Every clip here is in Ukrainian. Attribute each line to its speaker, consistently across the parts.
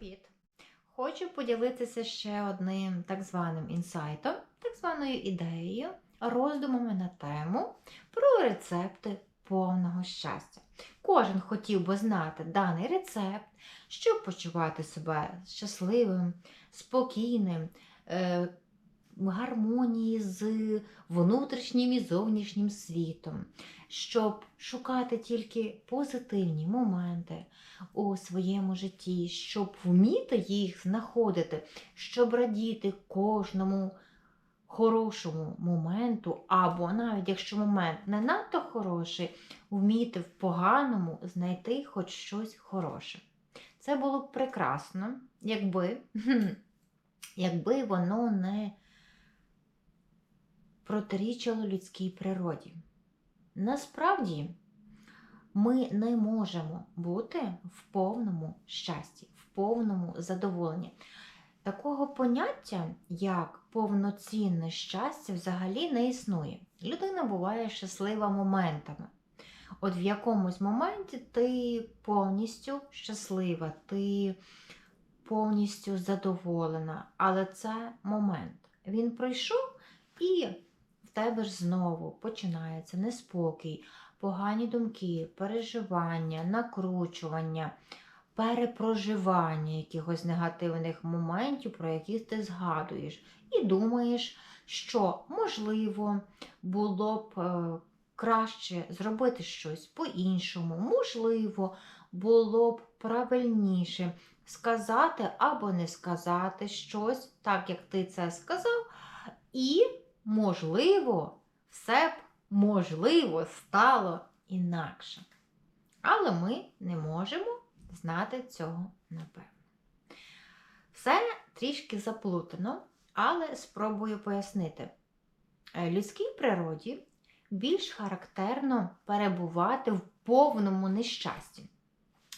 Speaker 1: Привіт! Хочу поділитися ще одним так званим інсайтом, так званою ідеєю, роздумами на тему про рецепти повного щастя. Кожен хотів би знати даний рецепт, щоб почувати себе щасливим, спокійним, е, в гармонії з внутрішнім і зовнішнім світом, щоб шукати тільки позитивні моменти у своєму житті, щоб вміти їх знаходити, щоб радіти кожному хорошому моменту, або навіть якщо момент не надто хороший, вміти в поганому знайти хоч щось хороше. Це було б прекрасно, якби, якби воно не протирічило людській природі. Насправді, ми не можемо бути в повному щасті, в повному задоволенні. Такого поняття, як повноцінне щастя, взагалі не існує. Людина буває щаслива моментами. От в якомусь моменті ти повністю щаслива, ти повністю задоволена, але це момент. Він пройшов і в тебе ж знову починається неспокій, погані думки, переживання, накручування, перепроживання якихось негативних моментів, про які ти згадуєш, і думаєш, що можливо було б е, краще зробити щось по-іншому, можливо, було б правильніше сказати або не сказати щось, так як ти це сказав, і, можливо, все б можливо, стало інакше. Але ми не можемо знати цього напевно. Все трішки заплутано, але спробую пояснити. Е, людській природі більш характерно перебувати в повному нещасті.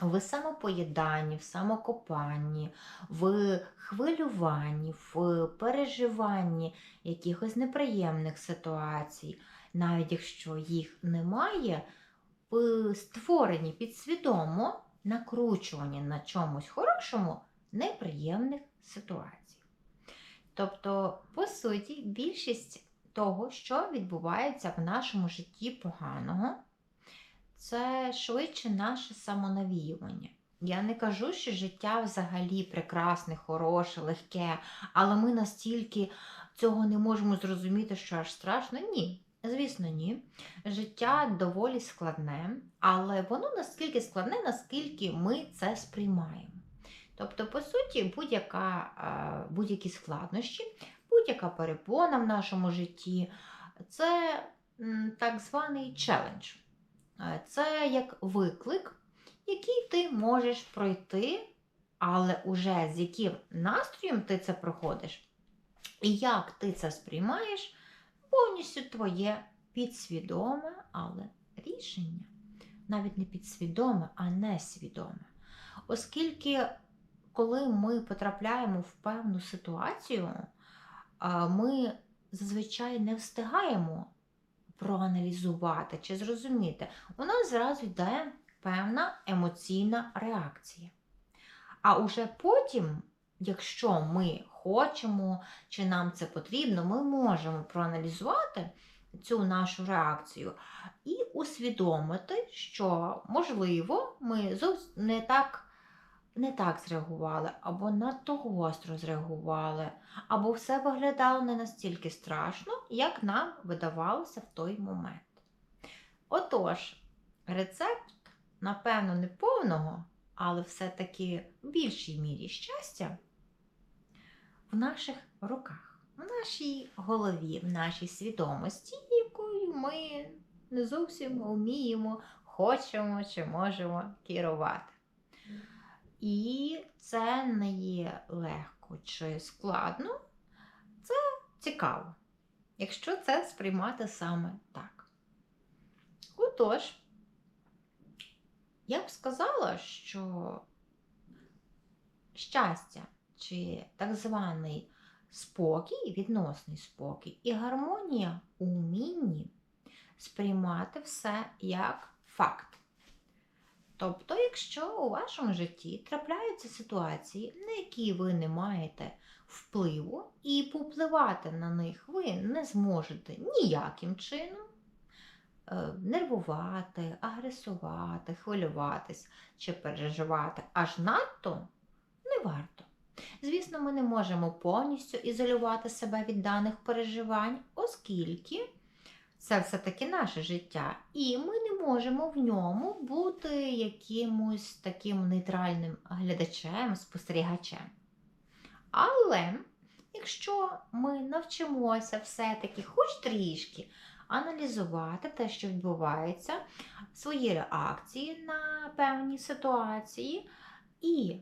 Speaker 1: В самопоїданні, в самокопанні, в хвилюванні, в переживанні якихось неприємних ситуацій, навіть якщо їх немає, створені підсвідомо накручувані на чомусь хорошому неприємних ситуацій. Тобто, по суті, більшість того, що відбувається в нашому житті поганого, це швидше наше самонавіювання. Я не кажу, що життя взагалі прекрасне, хороше, легке, але ми настільки цього не можемо зрозуміти, що аж страшно. Ні. Звісно, ні. Життя доволі складне, але воно наскільки складне, наскільки ми це сприймаємо. Тобто, по суті, будь-яка, будь-які складнощі, будь-яка перепона в нашому житті це так званий челендж. Це як виклик, який ти можеш пройти, але уже з яким настроєм ти це проходиш, і як ти це сприймаєш повністю твоє підсвідоме, але рішення. Навіть не підсвідоме, а несвідоме. Оскільки, коли ми потрапляємо в певну ситуацію, ми зазвичай не встигаємо проаналізувати чи зрозуміти, у нас зразу йде певна емоційна реакція. А уже потім, якщо ми хочемо, чи нам це потрібно, ми можемо проаналізувати цю нашу реакцію і усвідомити, що, можливо, ми зовсім не так. Не так зреагували, або надто гостро зреагували, або все виглядало не настільки страшно, як нам видавалося в той момент. Отож, рецепт, напевно, не повного, але все-таки в більшій мірі щастя в наших руках, в нашій голові, в нашій свідомості, якою ми не зовсім вміємо, хочемо чи можемо керувати. І це не є легко чи складно, це цікаво, якщо це сприймати саме так. Отож, я б сказала, що щастя чи так званий спокій, відносний спокій і гармонія у умінні сприймати все як факт. Тобто, якщо у вашому житті трапляються ситуації, на які ви не маєте впливу, і повпливати на них ви не зможете ніяким чином, е, нервувати, агресувати, хвилюватись чи переживати аж надто не варто. Звісно, ми не можемо повністю ізолювати себе від даних переживань, оскільки це все-таки наше життя, і ми можемо в ньому бути якимось таким нейтральним глядачем, спостерігачем. Але якщо ми навчимося все-таки хоч трішки аналізувати те, що відбувається, свої реакції на певні ситуації і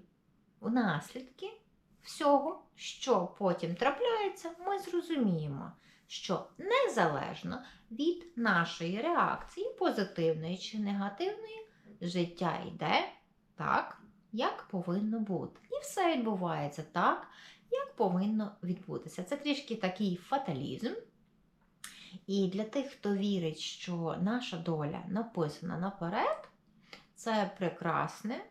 Speaker 1: наслідки всього, що потім трапляється, ми зрозуміємо, що незалежно від нашої реакції, позитивної чи негативної, життя йде так, як повинно бути. І все відбувається так, як повинно відбутися. Це трішки такий фаталізм. І для тих, хто вірить, що наша доля написана наперед, це прекрасне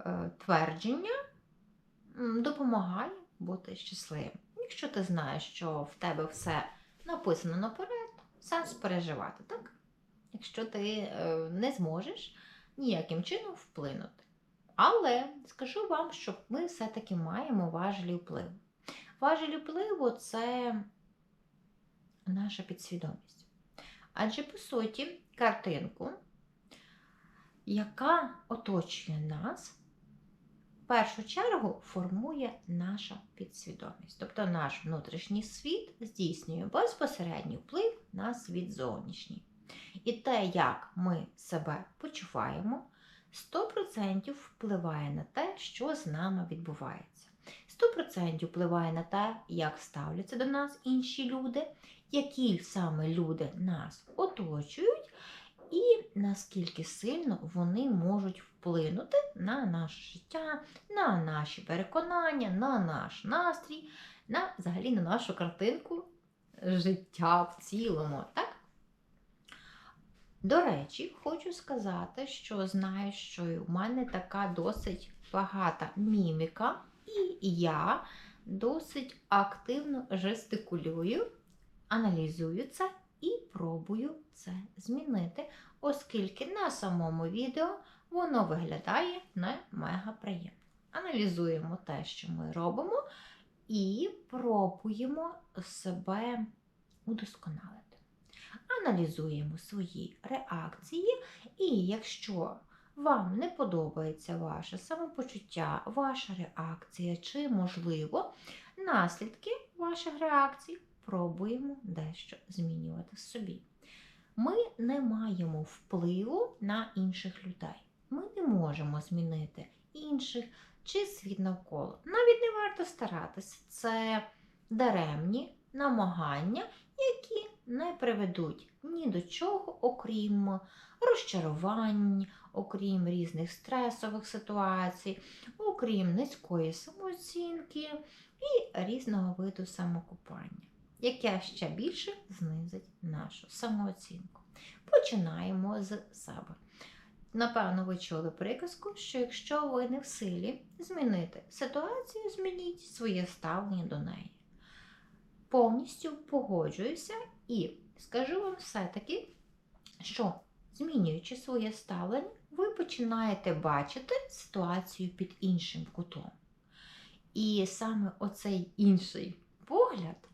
Speaker 1: е, твердження допомагає бути щасливим. Якщо ти знаєш, що в тебе все написано наперед, сенс переживати, так? Якщо ти е, не зможеш ніяким чином вплинути. Але скажу вам, що ми все-таки маємо важелі впливу. Важелі впливу це наша підсвідомість. Адже, по суті, картинку, яка оточує нас, першу чергу формує наша підсвідомість. Тобто наш внутрішній світ здійснює безпосередній вплив на світ зовнішній. І те, як ми себе почуваємо, 100% впливає на те, що з нами відбувається. 100% впливає на те, як ставляться до нас інші люди, які саме люди нас оточують, і наскільки сильно вони можуть вплинути на наше життя, на наші переконання, на наш настрій, на взагалі на нашу картинку життя в цілому. Так? До речі, хочу сказати, що знаю, що у мене така досить багата міміка, і я досить активно жестикулюю, аналізую це і пробую це змінити, оскільки на самому відео воно виглядає не мега приємно. Аналізуємо те, що ми робимо, і пробуємо себе удосконалити аналізуємо свої реакції, і якщо вам не подобається ваше самопочуття, ваша реакція, чи, можливо, наслідки ваших реакцій, пробуємо дещо змінювати в собі. Ми не маємо впливу на інших людей. Ми не можемо змінити інших чи світ навколо. Навіть не варто старатися. Це даремні намагання, які не приведуть ні до чого, окрім розчарувань, окрім різних стресових ситуацій, окрім низької самооцінки і різного виду самокупання, яке ще більше знизить нашу самооцінку. Починаємо з себе. Напевно, ви чули приказку, що якщо ви не в силі змінити ситуацію, змініть своє ставлення до неї. Повністю погоджуюся і скажу вам все-таки, що змінюючи своє ставлення, ви починаєте бачити ситуацію під іншим кутом. І саме оцей інший погляд,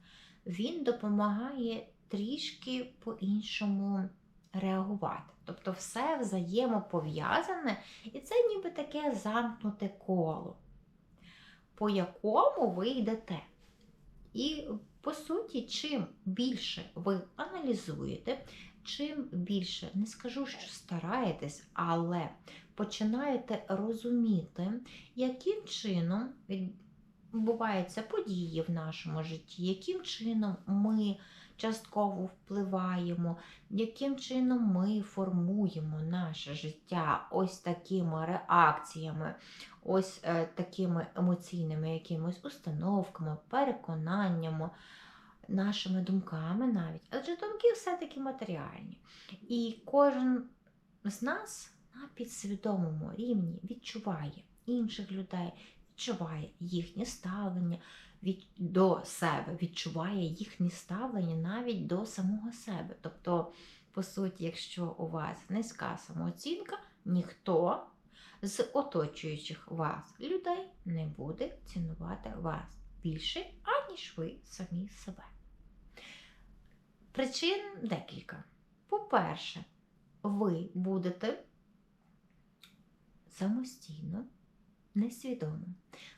Speaker 1: він допомагає трішки по-іншому реагувати. Тобто все взаємопов'язане, і це ніби таке замкнуте коло, по якому ви йдете. І по суті, чим більше ви аналізуєте, чим більше, не скажу, що стараєтесь, але починаєте розуміти, яким чином відбуваються події в нашому житті, яким чином ми частково впливаємо, яким чином ми формуємо наше життя ось такими реакціями, ось е, такими емоційними якимось установками, переконаннями. Нашими думками навіть, адже думки все-таки матеріальні. І кожен з нас на підсвідомому рівні відчуває інших людей, відчуває їхнє ставлення від, до себе, відчуває їхнє ставлення навіть до самого себе. Тобто, по суті, якщо у вас низька самооцінка, ніхто з оточуючих вас людей не буде цінувати вас більше, аніж ви самі себе. Причин декілька. По-перше, ви будете самостійно, несвідомо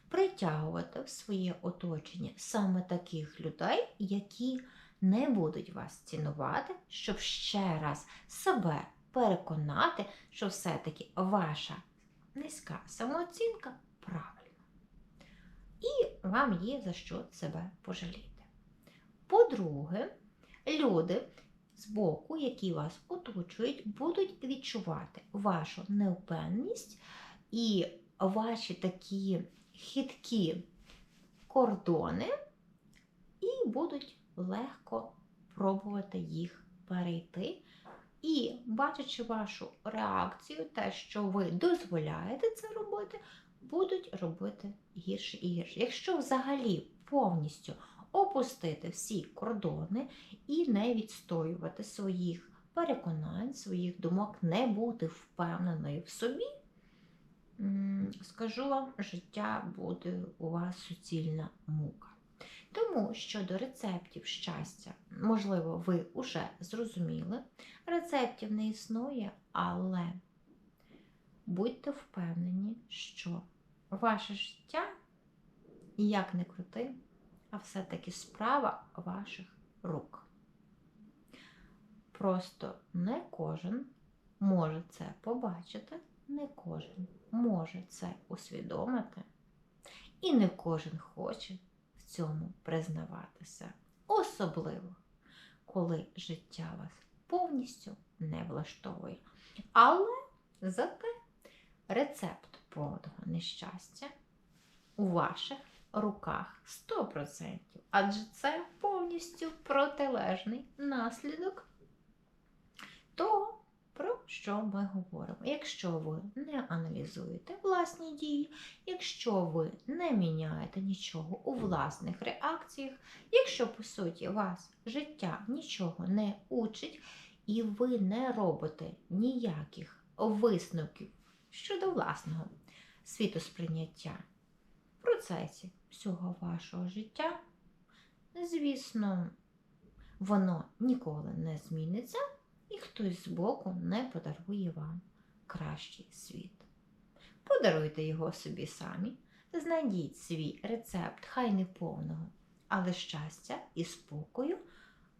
Speaker 1: притягувати в своє оточення саме таких людей, які не будуть вас цінувати, щоб ще раз себе переконати, що все-таки ваша низька самооцінка правильна. І вам є за що себе пожаліти. По-друге, люди з боку, які вас оточують, будуть відчувати вашу невпевненість і ваші такі хиткі кордони, і будуть легко пробувати їх перейти. І, бачачи вашу реакцію, те, що ви дозволяєте це робити, будуть робити гірше і гірше. Якщо взагалі повністю опустити всі кордони і не відстоювати своїх переконань, своїх думок, не бути впевненою в собі, скажу вам, життя буде у вас суцільна мука. Тому щодо рецептів щастя, можливо, ви вже зрозуміли, рецептів не існує, але будьте впевнені, що ваше життя, як не крути, а все-таки справа ваших рук. Просто не кожен може це побачити, не кожен може це усвідомити, і не кожен хоче в цьому признаватися. Особливо, коли життя вас повністю не влаштовує. Але зате рецепт повного нещастя у ваших руках 100%. Адже це повністю протилежний наслідок того, про що ми говоримо. Якщо ви не аналізуєте власні дії, якщо ви не міняєте нічого у власних реакціях, якщо, по суті, вас життя нічого не учить, і ви не робите ніяких висновків щодо власного світосприйняття в процесі всього вашого життя, звісно, воно ніколи не зміниться, і хтось збоку не подарує вам кращий світ. Подаруйте його собі самі, знайдіть свій рецепт, хай не повного, але щастя і спокою,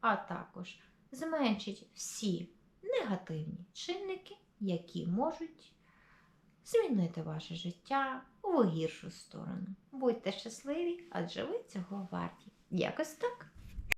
Speaker 1: а також зменшіть всі негативні чинники, які можуть змінити ваше життя у гіршу сторону. Будьте щасливі, адже ви цього варті. Якось так.